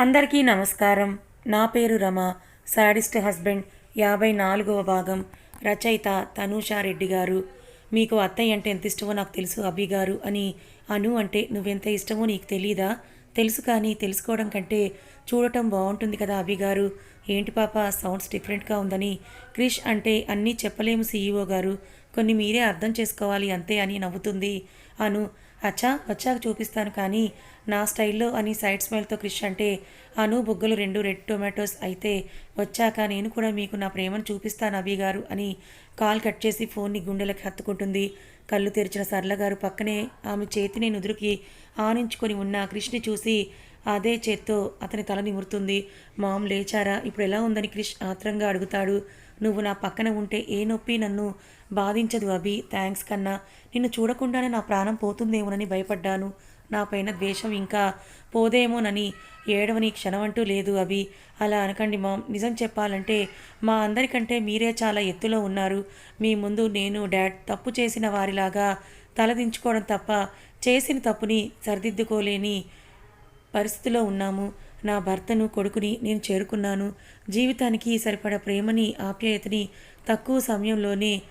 అందరికీ నమస్కారం. నా పేరు రమ. సాడిస్ట్ హస్బెండ్ యాభై నాలుగవ భాగం. రచయిత తనూషా రెడ్డి గారు. మీకు అత్తయ్య అంటే ఎంత ఇష్టమో నాకు తెలుసు అభి గారు అని. అను అంటే నువ్వెంత ఇష్టమో నీకు తెలీదా? తెలుసు కానీ తెలుసుకోవడం కంటే చూడటం బాగుంటుంది కదా అభి గారు. ఏంటి పాప సౌండ్స్ డిఫరెంట్గా ఉందని. క్రిష్ అంటే అన్నీ చెప్పలేము సీఈఓ గారు. కొన్ని మీరే అర్థం చేసుకోవాలి అంతే అని నవ్వుతుంది అను. అచ్చా వచ్చాక చూపిస్తాను కానీ నా స్టైల్లో అని సైడ్ స్మైల్తో క్రిష్ అంటే అను బుగ్గలు రెండు రెడ్ టొమాటోస్ అయితే వచ్చాక నేను కూడా మీకు నా ప్రేమను చూపిస్తాను అభి గారు అని కాల్ కట్ చేసి ఫోన్ని గుండెలకు హత్తుకుంటుంది. కళ్ళు తెరిచిన సరళ గారు పక్కనే ఆమె చేతిని నుదురుకి ఆనించుకొని ఉన్న క్రిష్ని చూసి అదే చేత్తో అతని తల నిమురుతుంది. మామ్ లేచారా? ఇప్పుడు ఎలా ఉందని క్రిష్ ఆత్రంగా అడుగుతాడు. నువ్వు నా పక్కన ఉంటే ఏ నొప్పి నన్ను బాధించదు అభి. థ్యాంక్స్ కన్నా. నిన్ను చూడకుండానే నా ప్రాణం పోతుందేమోనని భయపడ్డాను. నా పైన ద్వేషం ఇంకా పోదేమోనని ఏడవని క్షణమంటూ లేదు అభి. అలా అనకండి మామ్. నిజం చెప్పాలంటే మా అందరికంటే మీరే చాలా ఎత్తులో ఉన్నారు. మీ ముందు నేను డాడ్ తప్పు చేసిన వారిలాగా తలదించుకోవడం తప్ప చేసిన తప్పుని సరిదిద్దుకోలేని పరిస్థితిలో ఉన్నాము. నా భర్తను కొడుకుని నేను చేరుకున్నాను. జీవితానికి సరిపడ ప్రేమని ఆప్యాయతని తక్కువ సమయంలోనే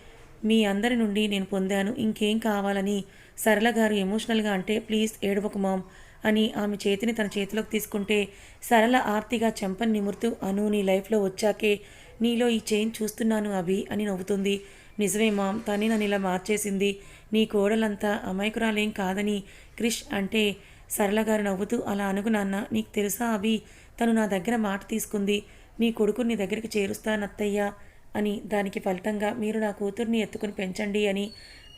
మీ అందరి నుండి నేను పొందాను. ఇంకేం కావాలని సరళ గారు ఎమోషనల్గా అంటే ప్లీజ్ ఏడవకు మామ్ అని ఆమె చేతిని తన చేతిలోకి తీసుకుంటే సరళ ఆర్తిగా చెంపని నిమురుతూ అను నీ లైఫ్లో వచ్చాకే నీలో ఈ చేంజ్ చూస్తున్నాను అభి అని నవ్వుతుంది. నిజమే మామ్ తనే నన్ను ఇలా మార్చేసింది. నీ కోడలంతా అమాయకురాలేం కాదని క్రిష్ అంటే సరళ గారు నవ్వుతూ అలా అనుగు నాన్న నీకు తెలుసా అవి తను నా దగ్గర మాట తీసుకుంది. నీ కొడుకుని నీ దగ్గరికి చేరుస్తానత్తయ్యా అని దానికి ఫలితంగా మీరు నా కూతుర్ని ఎత్తుకుని పెంచండి అని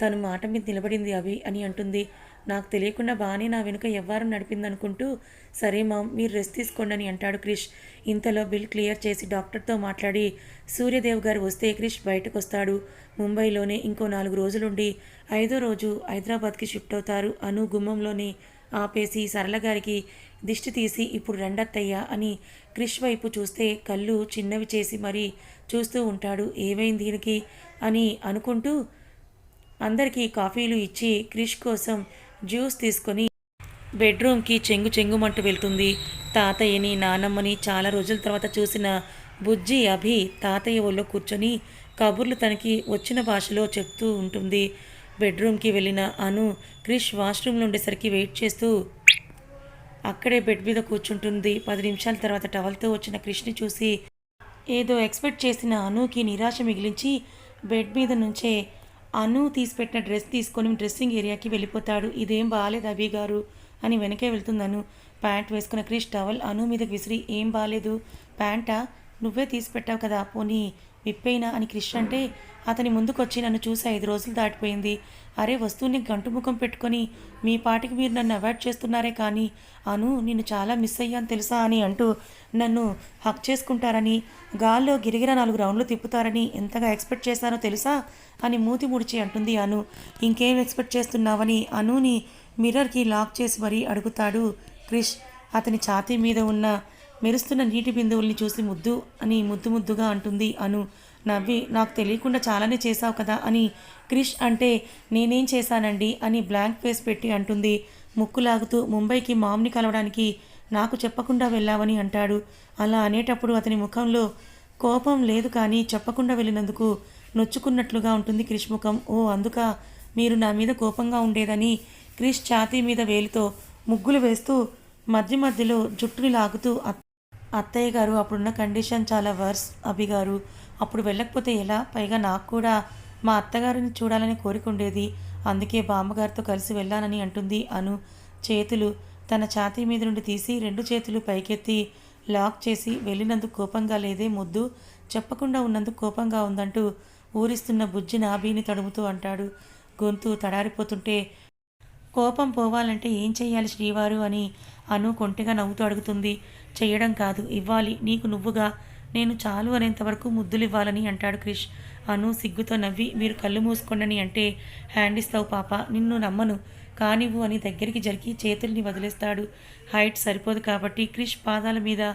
తను మాట మీద నిలబడింది అవి అని అంటుంది. నాకు తెలియకుండా బాగానే నా వెనుక ఎవ్వారం నడిపిందనుకుంటూ సరే మామ్ మీరు రెస్ట్ తీసుకోండి అని అంటాడు క్రిష్. ఇంతలో బిల్ క్లియర్ చేసి డాక్టర్తో మాట్లాడి సూర్యదేవ్ గారు వస్తే క్రిష్ బయటకు వస్తాడు ముంబైలోనే ఇంకో నాలుగు రోజులుండి ఐదో రోజు హైదరాబాద్కి షిఫ్ట్ అవుతారు. అను గుమ్మంలోనే ఆపేసి సరళగారికి దిష్టి తీసి ఇప్పుడు రెండత్తయ్యా అని క్రిష్ వైపు చూస్తే కళ్ళు చిన్నవి చేసి మరీ చూస్తూ ఉంటాడు. ఏమైంది దీనికి? అని అనుకుంటూ అందరికీ కాఫీలు ఇచ్చి క్రిష్ కోసం జ్యూస్ తీసుకొని బెడ్రూమ్కి చెంగు చెంగుమంటూ వెళ్తుంది. తాతయ్యని నానమ్మని చాలా రోజుల తర్వాత చూసిన బుజ్జి అభి తాతయ్య ఒళ్ళో కూర్చొని కబుర్లు తనకి వచ్చిన భాషలో చెప్తూ ఉంటుంది. బెడ్రూమ్కి వెళ్ళిన అను క్రిష్ వాష్రూమ్లో ఉండేసరికి వెయిట్ చేస్తూ అక్కడే బెడ్ మీద కూర్చుంటుంది. పది నిమిషాల తర్వాత టవల్తో వచ్చిన క్రిష్ని చూసి ఏదో ఎక్స్పెక్ట్ చేసిన అనుకి నిరాశ మిగిలించి బెడ్ మీద నుంచే అను తీసిపెట్టిన డ్రెస్ తీసుకొని డ్రెస్సింగ్ ఏరియాకి వెళ్ళిపోతాడు. ఇదేం బాగాలేదు అభి గారు అని వెనకే వెళ్తుంది అను. ప్యాంట్ వేసుకున్న క్రిష్ టవల్ అను మీదకి విసిరి ఏం బాగాలేదు ప్యాంటా? నువ్వే తీసిపెట్టావు కదా. పోనీ విప్పైనా అని క్రిష్ అంటే అతని ముందుకొచ్చి నన్ను చూసి ఐదు రోజులు దాటిపోయింది. అరే వస్తువుని గంటు ముఖం పెట్టుకొని మీ పాటికి మీరు నన్ను అవాయిడ్ చేస్తున్నారే కానీ అను నిన్ను చాలా మిస్ అయ్యాను తెలుసా అని అంటూ నన్ను హక్ చేసుకుంటారని గాల్లో గిరిగిర నాలుగు రౌండ్లు తిప్పుతారని ఎంతగా ఎక్స్పెక్ట్ చేశానో తెలుసా అని మూతి ముడిచి అంటుంది అను. ఇంకేం ఎక్స్పెక్ట్ చేస్తున్నావని అనుని మిర్రర్కి లాక్ చేసి మరీ అడుగుతాడు క్రిష్ అతని ఛాతీ మీద ఉన్న మెరుస్తున్న నీటి బిందువుల్ని చూసి ముద్దు అని ముద్దు ముద్దుగా అంటుంది అను. నవ్వి నాకు తెలియకుండా చాలానే చేశావు కదా అని క్రిష్ అంటే నేనేం చేశానండి అని బ్లాంక్ ఫేస్ పెట్టి అంటుంది. ముక్కు లాగుతూ ముంబైకి మామ్ని కలవడానికి నాకు చెప్పకుండా వెళ్ళావని అంటాడు. అలా అనేటప్పుడు అతని ముఖంలో కోపం లేదు కానీ చెప్పకుండా వెళ్ళినందుకు నొచ్చుకున్నట్లుగా ఉంటుంది క్రిష్ ముఖం. ఓ అందుక మీరు నా మీద కోపంగా ఉండేదని క్రిష్ ఛాతీ మీద వేలితో ముగ్గులు వేస్తూ మధ్య మధ్యలో జుట్టుని లాగుతూ అత్తయ్య గారు అప్పుడున్న కండిషన్ చాలా వర్స్. అభి గారు అప్పుడు వెళ్ళకపోతే ఎలా? పైగా నాకు కూడా మా అత్తగారిని చూడాలని కోరిక ఉండేది. అందుకే బామ్మగారితో కలిసి వెళ్ళానని అంటుంది అను. చేతులు తన ఛాతీ మీద నుండి తీసి రెండు చేతులు పైకెత్తి లాక్ చేసి వెళ్ళినందుకు కోపంగా లేదే ముద్దు. చెప్పకుండా ఉన్నందుకు కోపంగా ఉందంటూ ఊరిస్తున్న బుజ్జి నాభీని తడుముతూ అంటాడు. గొంతు తడారిపోతుంటే కోపం పోవాలంటే ఏం చేయాలి శ్రీవారు అని అను కొంటిగా నవ్వుతూ అడుగుతుంది. చేయడం కాదు. ఇవ్వాలి. నీకు నువ్వుగా. నేను చాలు అనేంతవరకు ముద్దులివ్వాలని అంటాడు క్రిష్. అను సిగ్గుతో నవ్వి మీరు కళ్ళు మూసుకోండని అంటే హ్యాండ్ ఇస్తావు పాప నిన్ను నమ్మను. కానివ్వు అని దగ్గరికి జరిగి చేతుల్ని వదిలేస్తాడు. హైట్ సరిపోదు కాబట్టి క్రిష్ పాదాల మీద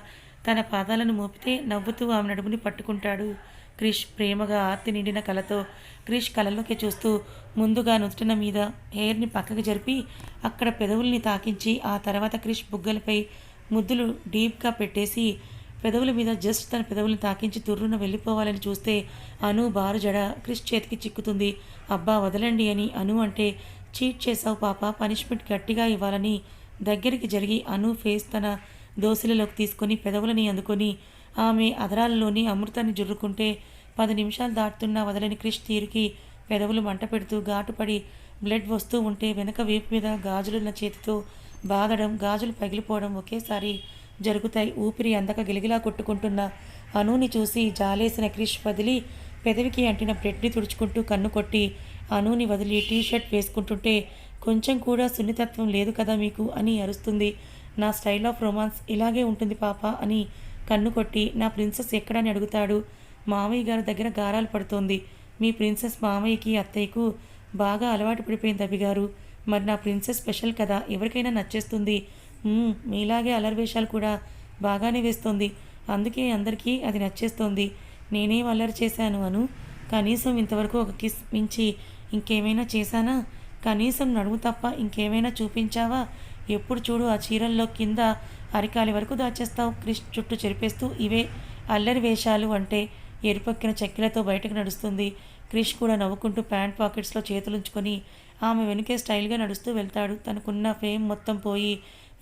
తన పాదాలను మోపితే నవ్వుతూ ఆమె నడుముని పట్టుకుంటాడు. క్రిష్ ప్రేమగా ఆర్తి నిండిన కలతో క్రిష్ కలలోకి చూస్తూ ముందుగా నుదుటిన మీద హెయిర్ని పక్కకి జరిపి అక్కడ పెదవుల్ని తాకించి ఆ తర్వాత క్రిష్ బుగ్గలపై ముద్దులు డీప్గా పెట్టేసి పెదవుల మీద జస్ట్ తన పెదవులను తాకించి తుర్రున వెళ్ళిపోవాలని చూస్తే అను బారు జడ క్రిష్ చేతికి చిక్కుతుంది. అబ్బా వదలండి అని అను అంటే చీట్ చేసావు పాప పనిష్మెంట్ గట్టిగా ఇవ్వాలని దగ్గరికి జరిగి అను ఫేస్ తన దోశలలోకి తీసుకొని పెదవులని అందుకొని ఆమె అదరాలలోని అమృతాన్ని జుర్రుకుంటే పది నిమిషాలు దాటుతున్న వదలని క్రిష్ తీరుకి పెదవులు మంట పెడుతూ ఘాటుపడి బ్లడ్ వస్తూ ఉంటే వెనక వీపు మీద గాజులున్న చేతితో బాదడం గాజులు పగిలిపోవడం ఒకేసారి జరుగుతాయి. ఊపిరి అందక గిలిగిలా కొట్టుకుంటున్న అనుని చూసి జాలేసిన క్రిష్ వదిలి పెదవికి అంటిన బ్రెడ్ని తుడుచుకుంటూ కన్ను కొట్టి అనుని వదిలి టీ షర్ట్ వేసుకుంటుంటే కొంచెం కూడా సున్నితత్వం లేదు కదా మీకు అని అరుస్తుంది. నా స్టైల్ ఆఫ్ రొమాన్స్ ఇలాగే ఉంటుంది పాప అని కన్ను కొట్టి నా ప్రిన్సెస్ ఎక్కడని అడుగుతాడు. మామయ్య గారి దగ్గర గారాలు పడుతోంది. మీ ప్రిన్సెస్ మామయ్యకి అత్తయ్యకు బాగా అలవాటు పడిపోయింది అవి గారు మరి నా ప్రిన్సెస్ స్పెషల్ కదా ఎవరికైనా నచ్చేస్తుంది. మీలాగే అలర్ వేషాలు కూడా బాగానే వేస్తుంది. అందుకే అందరికీ అది నచ్చేస్తోంది. నేనేం అల్లరి చేశాను అను? కనీసం ఇంతవరకు ఒక కిస్ మించి ఇంకేమైనా చేశానా? కనీసం నడుము తప్ప ఇంకేమైనా చూపించావా? ఎప్పుడు చూడు ఆ చీరల్లో కింద అరికాలి వరకు దాచేస్తావు. క్రిష్ చుట్టూ చెరిపేస్తూ ఇవే అల్లరి వేషాలు అంటే ఎరుపక్కిన చెక్కిలతో బయటకు నడుస్తుంది. క్రిష్ కూడా నవ్వుకుంటూ ప్యాంట్ పాకెట్స్లో చేతులుంచుకొని ఆమె వెనుకే స్టైల్గా నడుస్తూ వెళ్తాడు. తనకున్న ఫేమ్ మొత్తం పోయి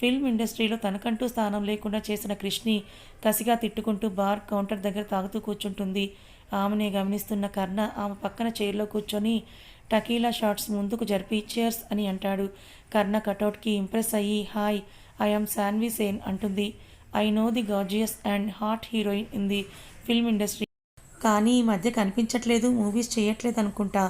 ఫిల్మ్ ఇండస్ట్రీలో తనకంటూ స్థానం లేకుండా చేసిన కృష్ణి కసిగా తిట్టుకుంటూ బార్ కౌంటర్ దగ్గర తాగుతూ కూర్చుంటుంది. ఆమెనే గమనిస్తున్న కర్ణ ఆమె పక్కన చైర్లో కూర్చొని టకీలా షార్ట్స్ ముందుకు జరిపి చేర్స్ అని అంటాడు. కర్ణ కటౌట్కి ఇంప్రెస్ అయ్యి హాయ్ ఐఎమ్ శాన్వి సేన్ అంటుంది. I know the gorgeous and hot heroine in the film industry. కానీ ఈ మధ్య కనిపించట్లేదు మూవీస్ చేయట్లేదు అనుకుంటా.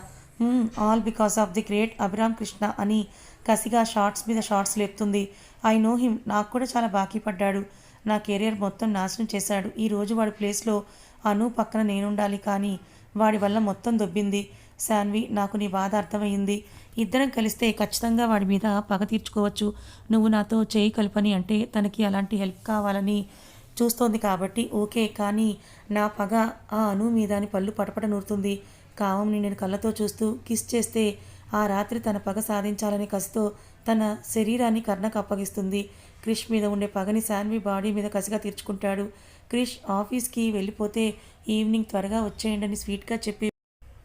All because of the great Abhiram Krishna అని కసిగా షార్ట్స్ మీద షార్ట్స్ లేపుతుంది. ఐ నో హిమ్ నాకు కూడా చాలా బాకీ పడ్డాడు. నా కెరియర్ మొత్తం నాశనం చేశాడు. ఈ రోజు వాడి ప్లేస్లో అను పక్కన నేనుండాలి కానీ వాడి వల్ల మొత్తం దొబ్బింది. శాన్వి నాకు నీ బాధ అర్థమైంది. ఇద్దరం కలిస్తే ఖచ్చితంగా వాడి మీద పగ తీర్చుకోవచ్చు. నువ్వు నాతో చేయి కలుపని అంటే తనకి అలాంటి హెల్ప్ కావాలని చూస్తోంది కాబట్టి ఓకే. కానీ నా పగ ఆ అను మీద అని పళ్ళు పటపట నూరుతుంది. కామంని నేను కళ్ళతో చూస్తూ కిస్ చేస్తే ఆ రాత్రి తన పగ సాధించాలనే కసితో తన శరీరాన్ని కర్ణకు అప్పగిస్తుంది. క్రిష్ మీద ఉండే పగని శాన్వి బాడీ మీద కసిగా తీర్చుకుంటాడు. క్రిష్ ఆఫీస్కి వెళ్ళిపోతే ఈవినింగ్ త్వరగా వచ్చేయండి స్వీట్గా చెప్పి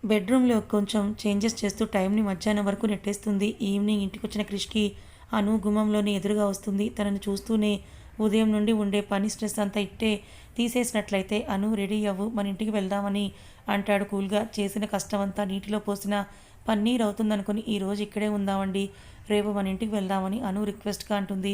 బెడ్రూమ్లో కొంచెం చేంజెస్ చేస్తూ టైంని మధ్యాహ్నం వరకు నెట్టేస్తుంది. ఈవినింగ్ ఇంటికి వచ్చిన క్రిష్కి అను గుమ్మంలోనే ఎదురుగా వస్తుంది. తనని చూస్తూనే ఉదయం నుండి ఉండే పని స్ట్రెస్ అంతా ఇట్టే తీసేసినట్లయితే అను రెడీ అవ్వు మన ఇంటికి వెళ్దామని అంటాడు కూల్గా. చేసిన కష్టమంతా నీటిలో పోసిన పన్నీర్ అవుతుందనుకుని ఈరోజు ఇక్కడే ఉందామండి. రేపు మన ఇంటికి వెళ్దామని అను రిక్వెస్ట్గా అంటుంది.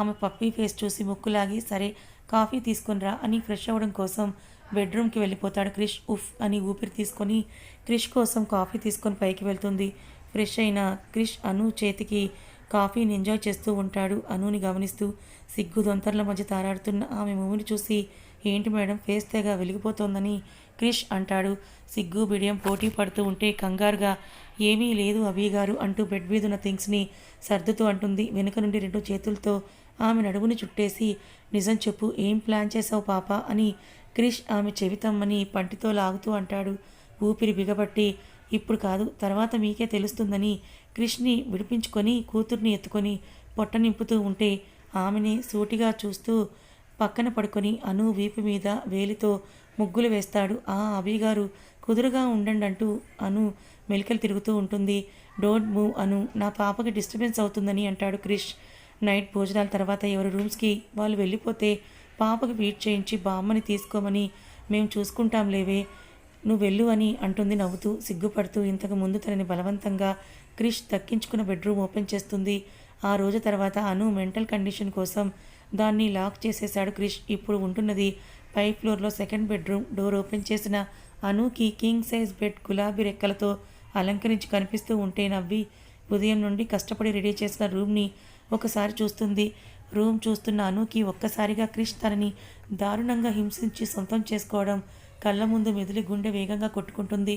ఆమె పప్పీ ఫేస్ చూసి ముక్కులాగి సరే కాఫీ తీసుకునిరా అని ఫ్రెష్ అవ్వడం కోసం బెడ్రూమ్కి వెళ్ళిపోతాడు క్రిష్. ఉఫ్ అని ఊపిరి తీసుకొని క్రిష్ కోసం కాఫీ తీసుకొని పైకి వెళ్తుంది. ఫ్రెష్ అయిన క్రిష్ అను చేతికి కాఫీని ఎంజాయ్ చేస్తూ ఉంటాడు. అనుని గమనిస్తూ సిగ్గు దొంతర్ల మధ్య తారాడుతున్న ఆమె మూవిని చూసి ఏంటి మేడం ఫేస్ తెగ వెలిగిపోతోందని క్రిష్ అంటాడు. సిగ్గు బిడియం పోటీ పడుతూ ఉంటే కంగారుగా ఏమీ లేదు అభి గారు అంటూ బెడ్ మీద ఉన్న థింగ్స్ని సర్దుతూ అంటుంది. వెనుక నుండి రెండు చేతులతో ఆమె నడుముని చుట్టేసి నిజం చెప్పు ఏం ప్లాన్ చేసావు పాప? అని క్రిష్ ఆమె చెవితమ్మని పంటితో లాగుతూ అంటాడు. ఊపిరి బిగబట్టి ఇప్పుడు కాదు తర్వాత మీకే తెలుస్తుందని క్రిష్ని విడిపించుకొని కూతుర్ని ఎత్తుకొని పొట్ట నింపుతూ ఉంటే ఆమెని సూటిగా చూస్తూ పక్కన పడుకొని అను వీపు మీద వేలితో ముగ్గులు వేస్తాడు. ఆ అభిగారు కుదురుగా ఉండండి అంటూ అను మెలికలు తిరుగుతూ ఉంటుంది. డోంట్ మూవ్ అను నా పాపకి డిస్టర్బెన్స్ అవుతుందని అంటాడు క్రిష్. నైట్ భోజనాల తర్వాత ఎవరి రూమ్స్కి వాళ్ళు వెళ్ళిపోతే పాపకి ఫీడ్ చేయించి బామ్మని తీసుకోమని మేము చూసుకుంటాం లేవే నువ్వు వెళ్ళు అని అంటుంది నవ్వుతూ సిగ్గుపడుతూ. ఇంతకు ముందు తనని బలవంతంగా క్రిష్ దక్కించుకున్న బెడ్రూమ్ ఓపెన్ చేస్తుంది. ఆ రోజు తర్వాత అను మెంటల్ కండిషన్ కోసం దాన్ని లాక్ చేసేశాడు క్రిష్. ఇప్పుడు ఉంటున్నది పై ఫ్లోర్లో సెకండ్ బెడ్రూమ్ డోర్ ఓపెన్ చేసిన అనుకి కింగ్ సైజ్ బెడ్ గులాబీ రెక్కలతో అలంకరించి కనిపిస్తూ ఉంటే నవ్వి ఉదయం నుండి కష్టపడి రెడీ చేసిన రూమ్ని ఒకసారి చూస్తుంది. రూమ్ చూస్తున్న అనుకి ఒక్కసారిగా క్రిష్ తనని దారుణంగా హింసించి సొంతం చేసుకోవడం కళ్ళ ముందు మెదిలి గుండె వేగంగా కొట్టుకుంటుంది.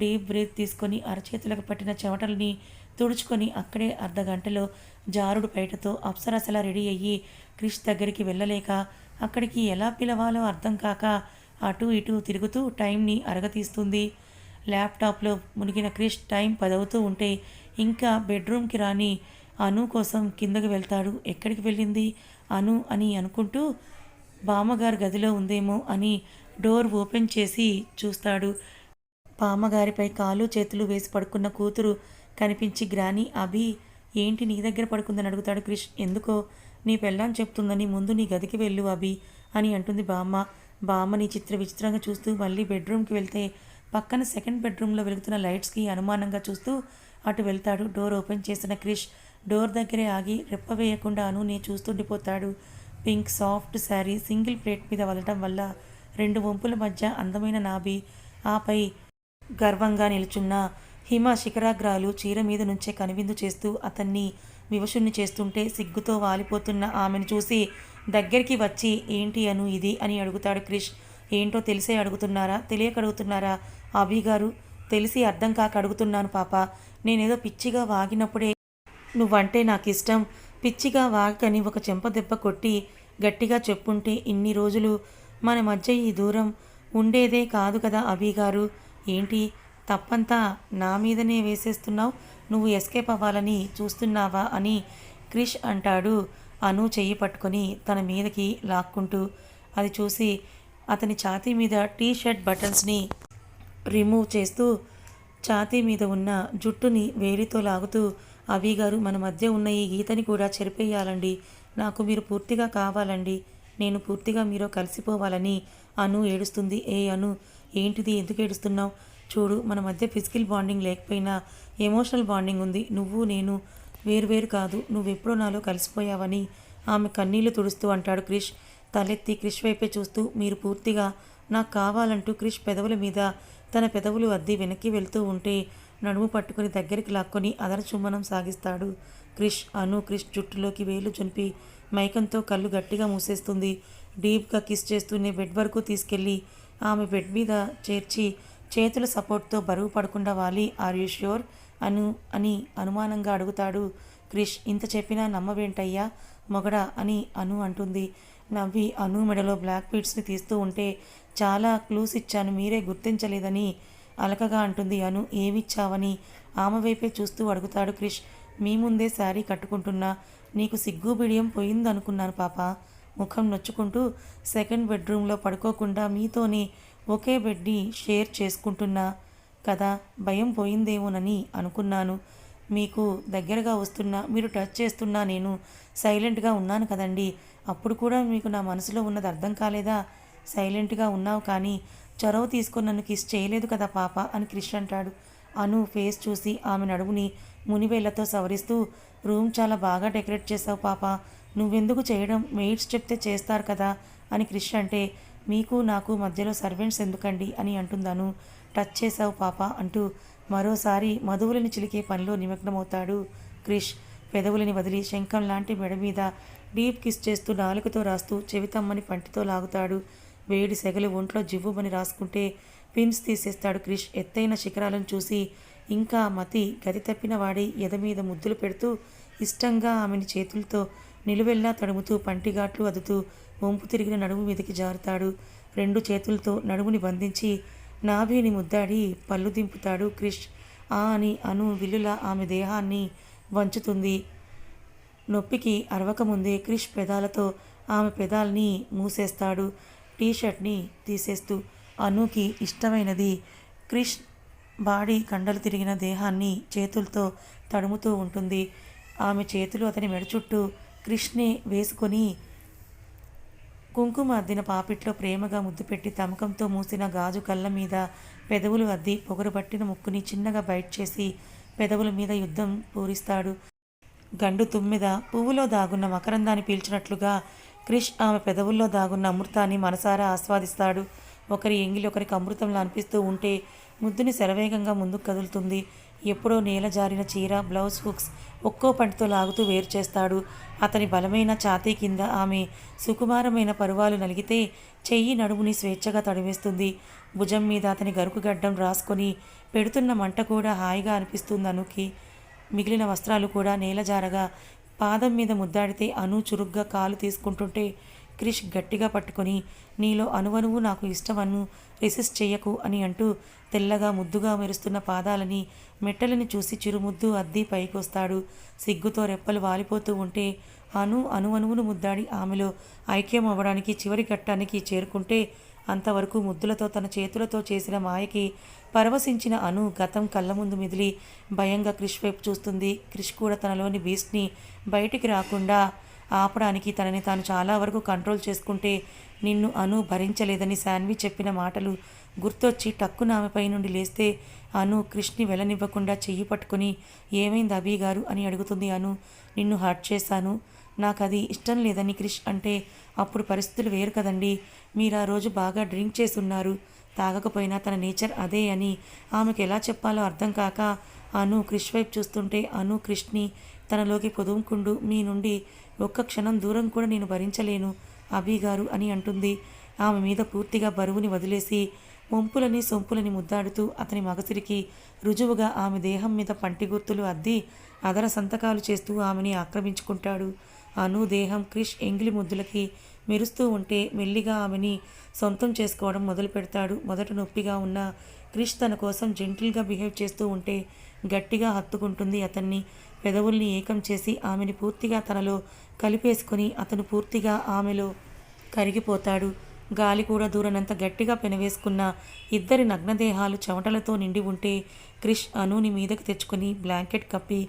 డీప్ బ్రీత్ తీసుకొని అరచేతులకు పట్టిన చెమటల్ని తుడుచుకొని అక్కడే అర్ధ గంటలో జారుడు బయటతో అప్సరసలా రెడీ అయ్యి క్రిష్ దగ్గరికి వెళ్ళలేక అక్కడికి ఎలా పిలవాలో అర్థం కాక అటు ఇటు తిరుగుతూ టైంని అరగతీస్తుంది. ల్యాప్టాప్లో మునిగిన క్రిష్ టైం పదవుతూ ఉంటే ఇంకా బెడ్రూమ్కి రాని అను కోసం కిందకి వెళ్తాడు. ఎక్కడికి వెళ్ళింది? అను అని అనుకుంటూ బామ్మగారు గదిలో ఉందేమో అని డోర్ ఓపెన్ చేసి చూస్తాడు. బామ్మగారిపై కాలు చేతులు వేసి పడుకున్న కూతురు కనిపించి గ్రాని అభి ఏంటి నీ దగ్గర పడుకుందని అడుగుతాడు క్రిష్. ఎందుకో? నీ పెళ్ళాం చెప్తుందని ముందు నీ గదికి వెళ్ళు అభి అని అంటుంది బామ్మ. బామ్మని చిత్ర విచిత్రంగా చూస్తూ మళ్ళీ బెడ్రూమ్కి వెళ్తే పక్కన సెకండ్ బెడ్రూమ్లో వెలుగుతున్న లైట్స్కి అనుమానంగా చూస్తూ అటు వెళ్తాడు డోర్ ఓపెన్ చేసిన క్రిష్. డోర్ దగ్గరే ఆగి రెప్ప వేయకుండా అనుని చూస్తుండిపోతాడు. Pink soft sari single pleat మీద వదలటం వల్ల రెండు వంపుల మధ్య అందమైన నాభి ఆపై గర్వంగా నిలుచున్న. హిమ శిఖరాగ్రాలు చీర మీద నుంచే కనువిందు చేస్తూ అతన్ని వివశుణ్ణి చేస్తుంటే సిగ్గుతో వాలిపోతున్న ఆమెను చూసి దగ్గరికి వచ్చి ఏంటి అను ఇది? అని అడుగుతాడు క్రిష్. ఏంటో తెలిసే అడుగుతున్నారా? తెలియక అడుగుతున్నారా? అభి గారు తెలిసి అర్థం కాక అడుగుతున్నాను పాప. నేనేదో పిచ్చిగా వాగినప్పుడే నువ్వంటే నాకు ఇష్టం పిచ్చిగా వాగకని ఒక చెంప దెబ్బ కొట్టి గట్టిగా చెప్పుంటే ఇన్ని రోజులు మన మధ్య ఈ దూరం ఉండేదే కాదు కదా అభి గారు. ఏంటి? తప్పంతా నా మీదనే వేసేస్తున్నావు నువ్వు ఎస్కేప్ అవ్వాలని చూస్తున్నావా అని క్రిష్ అంటాడు. అను చెయ్యి పట్టుకొని తన మీదకి లాక్కుంటూ అది చూసి అతని ఛాతీ మీద టీ షర్ట్ బటన్స్ని రిమూవ్ చేస్తూ ఛాతీ మీద ఉన్న జుట్టుని వేలితో లాగుతూ అవి గారు మన మధ్య ఉన్న ఈ గీతని కూడా చెరిపేయాలండి. నాకు మీరు పూర్తిగా కావాలండి. నేను పూర్తిగా మీరు కలిసిపోవాలని అను ఏడుస్తుంది. ఏ అను ఏంటిది? ఎందుకు ఏడుస్తున్నావు? చూడు మన మధ్య ఫిజికల్ బాండింగ్ లేకపోయినా ఎమోషనల్ బాండింగ్ ఉంది. నువ్వు నేను వేరువేరు కాదు. నువ్వెప్పుడో నాలో కలిసిపోయావని ఆమె కన్నీళ్ళు తుడుస్తూ అంటాడు క్రిష్. తలెత్తి క్రిష్ వైపే చూస్తూ మీరు పూర్తిగా నాకు కావాలంటూ క్రిష్ పెదవుల మీద తన పెదవులు అద్ది వెనక్కి వెళ్తూ ఉంటే నడుము పట్టుకుని దగ్గరికి లాక్కొని అదర చుమ్మనం సాగిస్తాడు క్రిష్. అను క్రిష్ జుట్టులోకి వేలు చనిపి మైకంతో కళ్ళు గట్టిగా మూసేస్తుంది. డీప్గా కిస్ చేస్తూనే బెడ్ వరకు తీసుకెళ్ళి ఆమె బెడ్ మీద చేర్చి చేతుల సపోర్ట్తో బరువు పడకుండా వాలి ఆర్ యూ ష్యూర్? అను అని అనుమానంగా అడుగుతాడు క్రిష్. ఇంత చెప్పినా నమ్మవేంటయ్యా? మొగడా అని అను అంటుంది. నవ్వి అను మెడలో బ్లాక్ బీడ్స్ని తీస్తూ ఉంటే చాలా క్లూస్ ఇచ్చాను మీరే గుర్తించలేదని అలకగా అంటుంది అను. ఏమిచ్చావని ఆమె వైపే చూస్తూ అడుగుతాడు క్రిష్. మీ ముందే శారీ కట్టుకుంటున్నా నీకు సిగ్గు బిడియం పోయిందనుకున్నాను పాప. ముఖం నొచ్చుకుంటూ సెకండ్ బెడ్రూమ్లో పడుకోకుండా మీతోనే ఒకే బెడ్ని షేర్ చేసుకుంటున్నా కదా భయం పోయిందేమోనని అనుకున్నాను. మీకు దగ్గరగా వస్తున్నా మీరు టచ్ చేస్తున్నా నేను సైలెంట్గా ఉన్నాను కదండి. అప్పుడు కూడా మీకు నా మనసులో ఉన్నది అర్థం కాలేదా? సైలెంట్గా ఉన్నావు కానీ చొరవ తీసుకొని నన్ను కిస్ చేయలేదు కదా పాప అని క్రిష్ అంటాడు. అను ఫేస్ చూసి ఆమె నడుముని మునివేళ్ళతో సవరిస్తూ రూమ్ చాలా బాగా డెకరేట్ చేసావు పాప. నువ్వెందుకు చేయడం? మెయిడ్స్ చెప్తే చేస్తారు కదా అని క్రిష్ అంటే మీకు నాకు మధ్యలో సర్వెంట్స్ ఎందుకండి అని అంటుందాను. టచ్ చేసావు పాప అంటూ మరోసారి మధువులని చిలికే పనిలో నిమగ్నమవుతాడు క్రిష్. పెదవులని వదిలి శంఖం లాంటి మెడ మీద డీప్ కిస్ చేస్తూ నాలుకతో రాస్తూ చెవితమ్మని పంటితో లాగుతాడు. వేడి సెగలు ఒంట్లో జివ్వుమని రాసుకుంటే పిన్స్ తీసేస్తాడు క్రిష్. ఎత్తైన శిఖరాలను చూసి ఇంకా మతి గది తప్పిన వాడి ఎద మీద ముద్దులు పెడుతూ ఇష్టంగా ఆమెని చేతులతో నిలువెల్లా తడుముతూ పంటిగాట్లు అదుతూ వంపు తిరిగిన నడుము మీదకి జారుతాడు. రెండు చేతులతో నడుముని బంధించి నాభిని ముద్దాడి పళ్ళు దింపుతాడు క్రిష్. ఆ అని అను విల్లులా ఆమె దేహాన్ని వంచుతుంది. నొప్పికి అరవకముందే క్రిష్ పెదాలతో ఆమె పెదాల్ని మూసేస్తాడు. టీషర్ట్ని తీసేస్తూ అనుకి ఇష్టమైనది క్రిష్ బాడీ కండలు తిరిగిన దేహాన్ని చేతులతో తడుముతూ ఉంటుంది. ఆమె చేతులు అతని మెడ చుట్టూ కృష్ణే వేసుకొని కుంకుమ అద్దిన పాపిట్లో ప్రేమగా ముద్దు పెట్టి తమకంతో మూసిన గాజు కళ్ళ మీద పెదవులు అద్ది పొగరు పట్టిన ముక్కుని చిన్నగా బయట చేసి పెదవుల మీద యుద్ధం పూరిస్తాడు. గండు తుమ్మిద పువ్వులో దాగున్న మకరందాన్ని పీల్చినట్లుగా క్రిష్ ఆమె పెదవుల్లో దాగున్న అమృతాన్ని మనసారా ఆస్వాదిస్తాడు. ఒకరి ఎంగిలి ఒకరికి అమృతంలా అనిపిస్తూ ఉంటే ముద్దుని శరవేగంగా ముందుకు కదులుతుంది. ఎప్పుడో నేల జారిన చీర బ్లౌజ్ హుక్స్ ఒక్కో పంటితో లాగుతూ వేరు చేస్తాడు. అతని బలమైన ఛాతీ కింద ఆమె సుకుమారమైన పరువాలు నలిగితే చెయ్యి నడుముని స్వేచ్ఛగా తడివేస్తుంది. భుజం మీద అతని గరుకు గడ్డం రాసుకొని పెడుతున్న మంట కూడా హాయిగా అనిపిస్తుంది అనుకి. మిగిలిన వస్త్రాలు కూడా నేలజారగా పాదం మీద ముద్దాడితే అను చురుగ్గా కాలు తీసుకుంటుంటే క్రిష్ గట్టిగా పట్టుకొని నీలో అనువనువు నాకు ఇష్టమను రెసిస్ట్ చెయ్యకు అని అంటూ తెల్లగా ముద్దుగా మెరుస్తున్న పాదాలని మెట్టలని చూసి చిరుముద్దు అద్ది పైకొస్తాడు. సిగ్గుతో రెప్పలు వాలిపోతూ ఉంటే అను అణువణువును ముద్దాడి ఆమెలో ఐక్యం అవ్వడానికి చివరి ఘట్టానికి చేరుకుంటే అంతవరకు ముద్దులతో తన చేతులతో చేసిన మాయకి పరవశించిన అను గతం కళ్ళ ముందు మిదిలి భయంగా క్రిష్ వైపు చూస్తుంది. క్రిష్ కూడా తనలోని బీస్ట్ని బయటికి రాకుండా ఆపడానికి తనని తాను చాలా వరకు కంట్రోల్ చేసుకుంటే నిన్ను అను భరించలేదని శాన్వి చెప్పిన మాటలు గుర్తొచ్చి టక్కున ఆమెపై నుండి లేస్తే అను కృష్ణి వెళ్ళనివ్వకుండా చెయ్యి పట్టుకుని ఏమైంది అభి గారు? అని అడుగుతుంది అను. నిన్ను హర్ట్ చేశాను. నాకు అది ఇష్టం లేదని క్రిష్ అంటే అప్పుడు పరిస్థితులు వేరు కదండి. మీరు ఆ రోజు బాగా డ్రింక్ చేసి ఉన్నారు తాగకపోయినా తన నేచర్ అదే అని. ఆమెకు ఎలా చెప్పాలో అర్థం కాక అను క్రిష్ వైపు చూస్తుంటే అను క్రిష్ని తనలోకి పొదుముకుండు. మీ నుండి ఒక్క క్షణం దూరం కూడా నేను భరించలేను అభి గారు అని అంటుంది. ఆమె మీద పూర్తిగా బరువుని వదిలేసి వంపులని సొంపులని ముద్దాడుతూ అతని మగసిరికి రుజువుగా ఆమె దేహం మీద పంటి గుర్తులు అద్ది అదర సంతకాలు చేస్తూ ఆమెని ఆక్రమించుకుంటాడు. అను దేహం క్రిష్ ఎంగిలి ముద్దులకి మెరుస్తూ ఉంటే మెల్లిగా ఆమెని సొంతం చేసుకోవడం మొదలు పెడతాడు మొదట నొప్పిగా ఉన్న క్రిష్ తన కోసం జెంటిల్గా బిహేవ్ చేస్తూ ఉంటే గట్టిగా హత్తుకుంటుంది. అతన్ని పెదవుల్ని ఏకం చేసి ఆమెని పూర్తిగా తనలో కలిపేసుకొని అతను పూర్తిగా ఆమెలో కరిగిపోతాడు. గాలి కూడా దూరనంత గట్టిగా పెనవేసుకున్న ఇద్దరి నగ్నదేహాలు చెమటలతో నిండి ఉంటే క్రిష్ అనుని మీదకి తెచ్చుకొని బ్లాంకెట్ కప్పి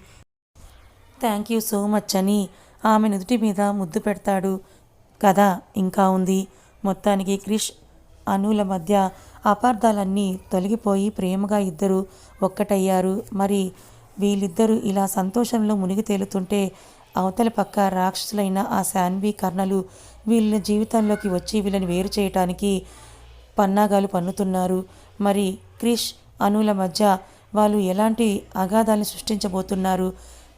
థ్యాంక్ యూ సో మచ్ అని ఆమె నుదుటి మీద ముద్దు పెడతాడు. కథ ఇంకా ఉంది. మొత్తానికి క్రిష్ అనుల మధ్య అపార్థాలన్నీ తొలగిపోయి ప్రేమగా ఇద్దరు ఒక్కటయ్యారు. మరి వీళ్ళిద్దరూ ఇలా సంతోషంలో మునిగి తేలుతుంటే అవతల పక్క రాక్షసులైన ఆ శాన్వి కర్ణలు వీళ్ళ జీవితంలోకి వచ్చి వీళ్ళని వేరు చేయటానికి పన్నాగాలు పన్నుతున్నారు. మరి క్రిష్ అనుల మధ్య వాళ్ళు ఎలాంటి అగాధాలను సృష్టించబోతున్నారు?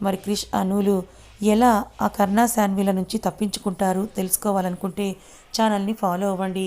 మరి క్రిష్ అనులు ఎలా ఆ కర్ణా శాన్విల నుంచి తప్పించుకుంటారు? తెలుసుకోవాలనుకుంటే ఛానల్ని ఫాలో అవ్వండి.